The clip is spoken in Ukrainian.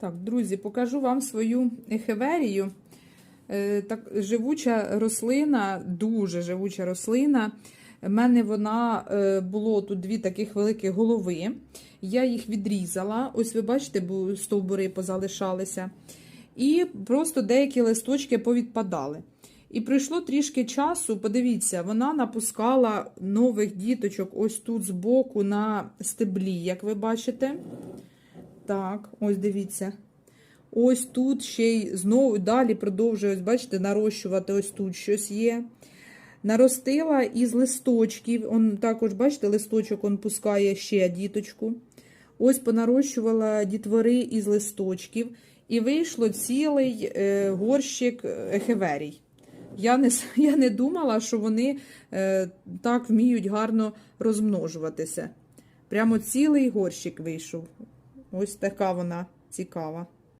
Так, друзі, покажу вам свою ехеверію. Е, Так, живуча рослина, дуже живуча рослина. У мене вона е, було тут дві таких великі голови. Я їх відрізала. Ось ви бачите, стовбури позалишалися. І просто деякі листочки повідпадали. І пройшло трішки часу. Подивіться, вона напускала нових діточок ось тут збоку на стеблі, як ви бачите. Так, ось дивіться. Ось тут ще й знову далі продовжує, ось, бачите, нарощувати ось тут щось є. Наростила із листочків. Он також, бачите, листочок он пускає ще діточку. Ось понарощувала дітвори із листочків. І вийшло цілий е, горщик ехеверій. Я не, я не думала, що вони е, так вміють гарно розмножуватися. Прямо цілий горщик вийшов. Ось така вона цікава.